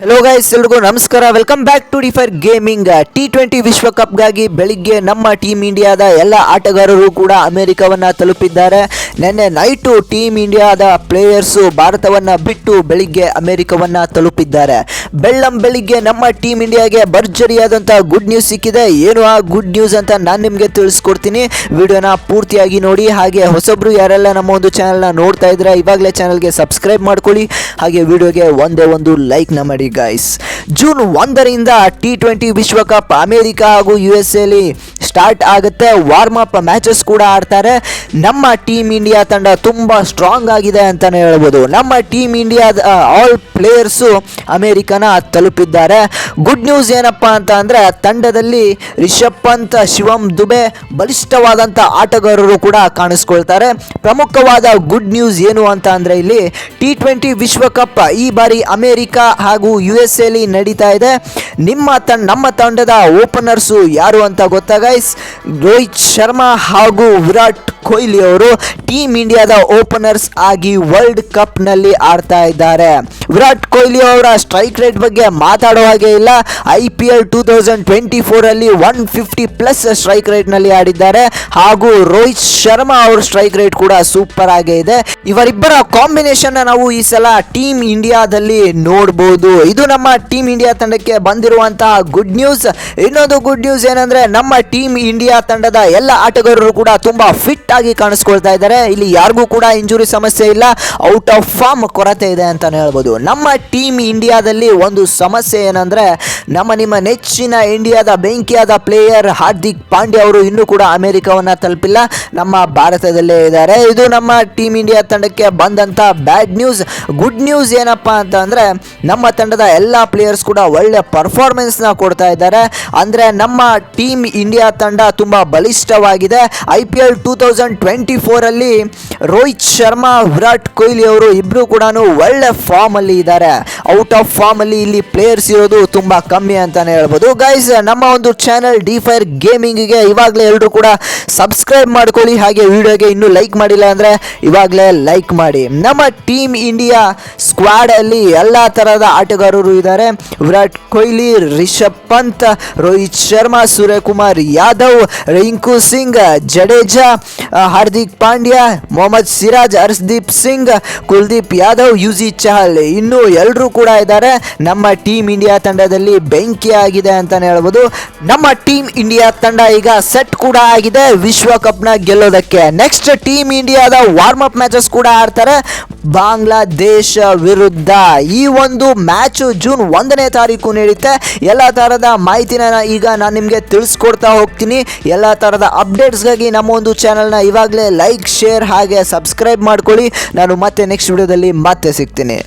Hello guys ಎಲ್ರಿಗೂ ನಮಸ್ಕಾರ. Welcome back to differ gaming T twenty ವಿಶ್ವಕಪ್ಗಾಗಿ ಬೆಳಿಗ್ಗೆ ನಮ್ಮ ಟೀಮ್ ಇಂಡಿಯಾದ ಎಲ್ಲ ಆಟಗಾರರು ಕೂಡ ಅಮೆರಿಕವನ್ನು ತಲುಪಿದ್ದಾರೆ. ನಿನ್ನೆ ನೈಟು ಟೀಮ್ ಇಂಡಿಯಾದ ಪ್ಲೇಯರ್ಸು ಭಾರತವನ್ನು ಬಿಟ್ಟು ಬೆಳಿಗ್ಗೆ ಅಮೆರಿಕವನ್ನು ತಲುಪಿದ್ದಾರೆ. ಬೆಳ್ಳಂ ಬೆಳಿಗ್ಗೆ ನಮ್ಮ ಟೀಮ್ ಇಂಡಿಯಾಗೆ ಭರ್ಜರಿಯಾದಂಥ ಗುಡ್ ನ್ಯೂಸ್ ಸಿಕ್ಕಿದೆ. ಏನು ಆ ಗುಡ್ ನ್ಯೂಸ್ ಅಂತ ನಾನು ನಿಮಗೆ ತಿಳಿಸ್ಕೊಡ್ತೀನಿ. ವಿಡಿಯೋನ ಪೂರ್ತಿಯಾಗಿ ನೋಡಿ. ಹಾಗೆ ಹೊಸಬ್ರು ಯಾರೆಲ್ಲ ನಮ್ಮ ಒಂದು ಚಾನಲ್ನ ನೋಡ್ತಾ ಇದ್ರೆ ಇವಾಗಲೇ ಚಾನಲ್ಗೆ ಸಬ್ಸ್ಕ್ರೈಬ್ ಮಾಡ್ಕೊಳ್ಳಿ. ಹಾಗೆ ವಿಡಿಯೋಗೆ ಒಂದೇ ಒಂದು ಲೈಕ್ನ ಮಾಡಿ ಗೈಸ್ ಜೂನ್ ಒಂದರಿಂದ ಟಿ ಟ್ವೆಂಟಿ ವಿಶ್ವಕಪ್ ಅಮೇರಿಕಾ ಹಾಗೂ ಯು ಎಸ್ ಎಲ್ಲಿ ಸ್ಟಾರ್ಟ್ ಆಗುತ್ತೆ. ವಾರ್ಮ್ ಅಪ್ ಮ್ಯಾಚಸ್ ಕೂಡ ಆಡ್ತಾರೆ. ನಮ್ಮ ಟೀಮ್ ಇಂಡಿಯಾ ತಂಡ ತುಂಬ ಸ್ಟ್ರಾಂಗ್ ಆಗಿದೆ ಅಂತಲೇ ಹೇಳ್ಬೋದು. ನಮ್ಮ ಟೀಮ್ ಇಂಡಿಯಾದ ಆಲ್ ಪ್ಲೇಯರ್ಸು ಅಮೇರಿಕನ ತಲುಪಿದ್ದಾರೆ. ಗುಡ್ ನ್ಯೂಸ್ ಏನಪ್ಪ ಅಂತ ಅಂದರೆ, ತಂಡದಲ್ಲಿ ರಿಷಬ್ ಪಂತ್, ಶಿವಂ ದುಬೆ ಬಲಿಷ್ಠವಾದಂಥ ಆಟಗಾರರು ಕೂಡ ಕಾಣಿಸ್ಕೊಳ್ತಾರೆ. ಪ್ರಮುಖವಾದ ಗುಡ್ ನ್ಯೂಸ್ ಏನು ಅಂತ ಅಂದರೆ ಇಲ್ಲಿ ಟಿ ಟ್ವೆಂಟಿ ವಿಶ್ವಕಪ್ ಈ ಬಾರಿ ಅಮೇರಿಕ ಹಾಗೂ ಯು ಎಸ್ ಎಲ್ಲಿ ನಡೀತಾ ಇದೆ. ನಿಮ್ಮ ತಂಡ, ನಮ್ಮ ತಂಡದ ಓಪನರ್ಸು ಯಾರು ಅಂತ ಗೊತ್ತಾಗೈಸ್ ರೋಹಿತ್ ಶರ್ಮಾ ಹಾಗೂ ವಿರಾಟ್ ಕೊಹ್ಲಿ ಅವರು ಟೀಮ್ ಇಂಡಿಯಾದ ಓಪನರ್ಸ್ ಆಗಿ ವರ್ಲ್ಡ್ ಕಪ್ನಲ್ಲಿ ಆಡ್ತಾ ಇದ್ದಾರೆ. ವಿರಾಟ್ ಕೊಹ್ಲಿ ಅವರ ಸ್ಟ್ರೈಕ್ ರೇಟ್ ಬಗ್ಗೆ ಮಾತಾಡೋ ಹಾಗೆ ಇಲ್ಲ. I P L two thousand twenty ಫೋರಲ್ಲಿ one fifty plus strike ರೇಟ್ನಲ್ಲಿ ಆಡಿದ್ದಾರೆ. ಹಾಗೂ ರೋಹಿತ್ ಶರ್ಮಾ ಅವ್ರ ಸ್ಟ್ರೈಕ್ ರೇಟ್ ಕೂಡ ಸೂಪರ್ ಆಗೇ ಇದೆ. ಇವರಿಬ್ಬರ ಕಾಂಬಿನೇಷನ್ ನಾವು ಈ ಸಲ ಟೀಮ್ ಇಂಡಿಯಾದಲ್ಲಿ ನೋಡಬಹುದು ಇದು ನಮ್ಮ ಟೀಮ್ ಇಂಡಿಯಾ ತಂಡಕ್ಕೆ ಬಂದಿರುವಂತಹ ಗುಡ್ ನ್ಯೂಸ್. ಇನ್ನೊಂದು ಗುಡ್ ನ್ಯೂಸ್ ಏನಂದ್ರೆ, ನಮ್ಮ ಟೀಮ್ ಇಂಡಿಯಾ ತಂಡದ ಎಲ್ಲ ಆಟಗಾರರು ಕೂಡ ತುಂಬಾ ಫಿಟ್ ಆಗಿ ಕಾಣಿಸ್ಕೊಳ್ತಾ ಇದ್ದಾರೆ. ಇಲ್ಲಿ ಯಾರಿಗೂ ಕೂಡ ಇಂಜುರಿ ಸಮಸ್ಯೆ ಇಲ್ಲ. ಔಟ್ ಆಫ್ ಫಾರ್ಮ್ ಕೊರತೆ ಇದೆ ಅಂತಾನೆ ಹೇಳ್ಬೋದು. ನಮ್ಮ ಟೀಮ್ ಇಂಡಿಯಾದಲ್ಲಿ ಒಂದು ಸಮಸ್ಯೆ ಏನಂದ್ರೆ ನಮ್ಮ ನಿಮ್ಮ ನೆಚ್ಚಿನ ಇಂಡಿಯಾದ ಬೆಂಕಿಯಾದ ಪ್ಲೇಯರ್ ಹಾರ್ದಿಕ್ ಪಾಂಡ್ಯ ಅವರು ಇನ್ನೂ ಕೂಡ ಅಮೆರಿಕವನ್ನ ತಲುಪಿಲ್ಲ. ನಮ್ಮ ಭಾರತದಲ್ಲೇ ಇದ್ದಾರೆ. ಇದು ನಮ್ಮ ಟೀಮ್ ಇಂಡಿಯಾ ತಂಡಕ್ಕೆ ಬಂದಂಥ ಬ್ಯಾಡ್ ನ್ಯೂಸ್. ಗುಡ್ ನ್ಯೂಸ್ ಏನಪ್ಪ ಅಂತ ನಮ್ಮ ತಂಡದ ಎಲ್ಲ ಪ್ಲೇಯರ್ಸ್ ಕೂಡ ಒಳ್ಳೆ ಪರ್ಫಾರ್ಮೆನ್ಸ್ನ ಕೊಡ್ತಾ ಇದ್ದಾರೆ. ಅಂದರೆ ನಮ್ಮ ಟೀಮ್ ಇಂಡಿಯಾ ತಂಡ ತುಂಬ ಬಲಿಷ್ಠವಾಗಿದೆ. I P L two thousand twenty ಫೋರಲ್ಲಿ Rohit Sharma, Virat Kohli ಅವರು ಇಬ್ಬರು ಕೂಡ ಒಳ್ಳೆ ಫಾರ್ಮಲ್ಲಿ ಇದ್ದಾರೆ. ಔಟ್ ಆಫ್ ಫಾರ್ಮಲ್ಲಿ ಇಲ್ಲಿ ಪ್ಲೇಯರ್ಸ್ ಇರೋದು ತುಂಬಾ ಕಮ್ಮಿ ಅಂತಾನೆ ಹೇಳ್ಬೋದು. ಗೈಸ್ ನಮ್ಮ ಒಂದು ಚಾನಲ್ ಡಿ ಫೈರ್ ಗೇಮಿಂಗಿಗೆ ಇವಾಗಲೇ ಎಲ್ಲರೂ ಕೂಡ ಸಬ್ಸ್ಕ್ರೈಬ್ ಮಾಡ್ಕೊಳ್ಳಿ. ಹಾಗೆ ವಿಡಿಯೋಗೆ ಇನ್ನೂ ಲೈಕ್ ಮಾಡಿಲ್ಲ ಅಂದರೆ ಇವಾಗಲೇ ಲೈಕ್ ಮಾಡಿ. ನಮ್ಮ ಟೀಮ್ ಇಂಡಿಯಾ ಸ್ಕ್ವಾಡಲ್ಲಿ ಎಲ್ಲ ಥರದ ಆಟಗಾರರು ಇದ್ದಾರೆ. ವಿರಾಟ್ ಕೊಹ್ಲಿ, ರಿಷಬ್ ಪಂತ್, ರೋಹಿತ್ ಶರ್ಮಾ, ಸೂರ್ಯಕುಮಾರ್ ಯಾದವ್, ರಿಂಕು ಸಿಂಗ್, ಜಡೇಜಾ ಹಾರ್ದಿಕ್ ಪಾಂಡ್ಯ, ಮೊಹಮ್ಮದ್ ಸಿರಾಜ್, ಹರ್ಷದೀಪ್ ಸಿಂಗ್, ಕುಲ್ದೀಪ್ ಯಾದವ್ ಯುಜಿ ಚಹಲ್ ಇನ್ನೂ ಎಲ್ಲರೂ ಕೂಡ ಇದ್ದಾರೆ. ನಮ್ಮ ಟೀಮ್ ಇಂಡಿಯಾ ತಂಡದಲ್ಲಿ ಬೆಂಕಿ ಆಗಿದೆ ಅಂತಾನೆ ಹೇಳ್ಬೋದು. ನಮ್ಮ ಟೀಮ್ ಇಂಡಿಯಾ ತಂಡ ಈಗ ಸೆಟ್ ಕೂಡ ಆಗಿದೆ ವಿಶ್ವಕಪ್ನ ಗೆಲ್ಲೋದಕ್ಕೆ. ನೆಕ್ಸ್ಟ್ ಟೀಮ್ ಇಂಡಿಯಾದ ವಾರ್ಮ್ ಅಪ್ ಮ್ಯಾಚಸ್ ಕೂಡ ಆಡ್ತಾರೆ. ಬಾಂಗ್ಲಾದೇಶ ವಿರುದ್ಧ ಈ ಒಂದು ಮ್ಯಾಚ್ ಜೂನ್ ಒಂದನೇ ತಾರೀಕು ನಡೆಯುತ್ತೆ ಎಲ್ಲ ಥರದ ಮಾಹಿತಿನ ಈಗ ನಾನು ನಿಮಗೆ ತಿಳಿಸ್ಕೊಡ್ತಾ ಹೋಗ್ತೀನಿ. ಎಲ್ಲ ಥರದ ಅಪ್ಡೇಟ್ಸ್ಗಾಗಿ ನಮ್ಮ ಒಂದು ಚಾನಲ್ನ ಇವಾಗಲೇ ಲೈಕ್ ಶೇರ್ ಹಾಗೆ ಸಬ್ಸ್ಕ್ರೈಬ್ ಮಾಡ್ಕೊಳ್ಳಿ. ನಾನು ಮತ್ತೆ ನೆಕ್ಸ್ಟ್ ವಿಡಿಯೋದಲ್ಲಿ ಮತ್ತೆ ಸಿಗ್ತೀನಿ.